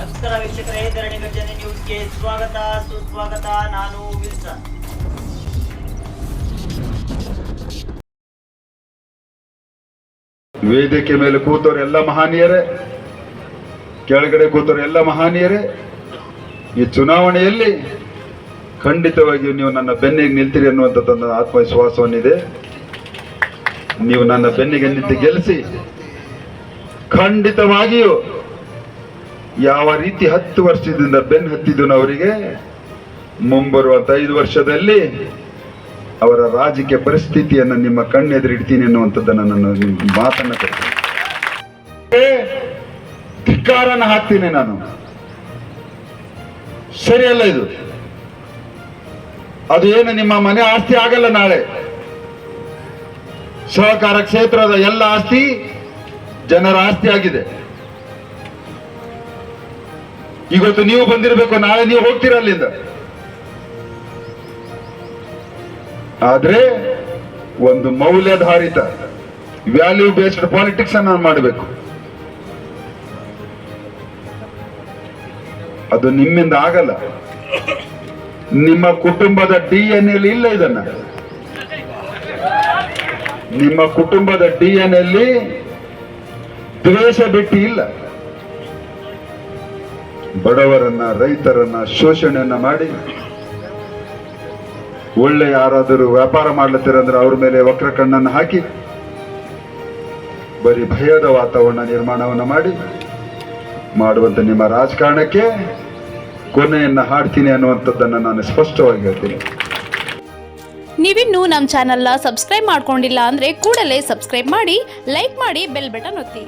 ನಮಸ್ಕಾರ ವೀಕ್ಷಕರೇ, ಧರಣಿ ಗರ್ಜನೆ ನ್ಯೂಸ್ಗೆ ಸ್ವಾಗತ. ಸುಸ್ವಾಗತ, ನಾನು ವಿಲ್ಸನ್. ವೇದಿಕೆ ಮೇಲೆ ಕೂತವ್ರು ಎಲ್ಲ ಮಹಾನೀಯರೇ, ಕೆಳಗಡೆ ಕೂತವ್ರು ಎಲ್ಲ ಮಹಾನೀಯರೇ, ಈ ಚುನಾವಣೆಯಲ್ಲಿ ಖಂಡಿತವಾಗಿಯೂ ನೀವು ನನ್ನ ಬೆನ್ನಿಗೆ ನಿಲ್ತೀರಿ ನನ್ನ ಆತ್ಮವಿಶ್ವಾಸವನ್ನಿದೆ. ನೀವು ನನ್ನ ಬೆನ್ನಿಗೆ ನಿಂತು ಗೆಲ್ಲಿಸಿ, ಖಂಡಿತವಾಗಿಯೂ ಯಾವ ರೀತಿ ಹತ್ತು ವರ್ಷದಿಂದ ಬೆನ್ ಹತ್ತಿದ್ದು ಅವರಿಗೆ ಮುಂಬರುವ ಐದು ವರ್ಷದಲ್ಲಿ ಅವರ ರಾಜಕೀಯ ಪರಿಸ್ಥಿತಿಯನ್ನು ನಿಮ್ಮ ಕಣ್ಣೆದುರಿಡ್ತೀನಿ ಅನ್ನುವಂಥದ್ದನ್ನು ನಾನು ಮಾತನ್ನು ಕೊಡ್ತೀನಿ. ಧಿಕ್ಕಾರನ ಹಾಕ್ತೀನಿ ನಾನು. ಸರಿಯಲ್ಲ ಇದು. ಅದು ಏನು ನಿಮ್ಮ ಮನೆ ಆಸ್ತಿ ಆಗಲ್ಲ ನಾಳೆ. ಸಹಕಾರ ಕ್ಷೇತ್ರದ ಎಲ್ಲ ಆಸ್ತಿ ಜನರ ಆಸ್ತಿ ಆಗಿದೆ. ಇವತ್ತು ನೀವು ಬಂದಿರಬೇಕು, ನಾಳೆ ನೀವು ಹೋಗ್ತೀರ ಅಲ್ಲಿಂದ? ಆದ್ರೆ ಒಂದು ಮೌಲ್ಯಾಧಾರಿತ ವ್ಯಾಲ್ಯೂ ಬೇಸ್ಡ್ ಪಾಲಿಟಿಕ್ಸ್ ಅನ್ನ ನಾನು ಮಾಡಬೇಕು. ಅದು ನಿಮ್ಮಿಂದ ಆಗಲ್ಲ. ನಿಮ್ಮ ಕುಟುಂಬದ ಡಿ ಎನ್ ಎಲ್ ಇಲ್ಲ ಇದನ್ನ. ನಿಮ್ಮ ಕುಟುಂಬದ ಡಿ ಎನ್ ಎಲ್ಲಿ ದ್ವೇಷ ಬಿಟ್ಟು ಇಲ್ಲ. ಬಡವರನ್ನ, ರೈತರನ್ನ ಶೋಷಣೆಯನ್ನ ಮಾಡಿ ಒಳ್ಳೆ ಯಾರಾದರೂ ವ್ಯಾಪಾರ ಮಾಡ್ಲತ್ತೀರಂದ್ರೆ ಅವ್ರ ಮೇಲೆ ವಕ್ರ ಕಣ್ಣನ್ನು ಹಾಕಿ, ಬರೀ ಭಯದ ವಾತಾವರಣ ನಿರ್ಮಾಣವನ್ನು ಮಾಡಿ, ಮಾಡುವಂತ ನಿಮ್ಮ ರಾಜಕಾರಣಕ್ಕೆ ಕೊನೆಯನ್ನ ಹಾಡ್ತೀನಿ ಅನ್ನುವಂಥದ್ದನ್ನು ನಾನು ಸ್ಪಷ್ಟವಾಗಿ ಹೇಳ್ತೀನಿ. ನೀವಿನ್ನೂ ನಮ್ಮ ಚಾನಲ್ನ ಸಬ್ಸ್ಕ್ರೈಬ್ ಮಾಡ್ಕೊಂಡಿಲ್ಲ ಅಂದರೆ ಕೂಡಲೇ ಸಬ್ಸ್ಕ್ರೈಬ್ ಮಾಡಿ, ಲೈಕ್ ಮಾಡಿ, ಬೆಲ್ ಬಟನ್ ಒತ್ತಿ.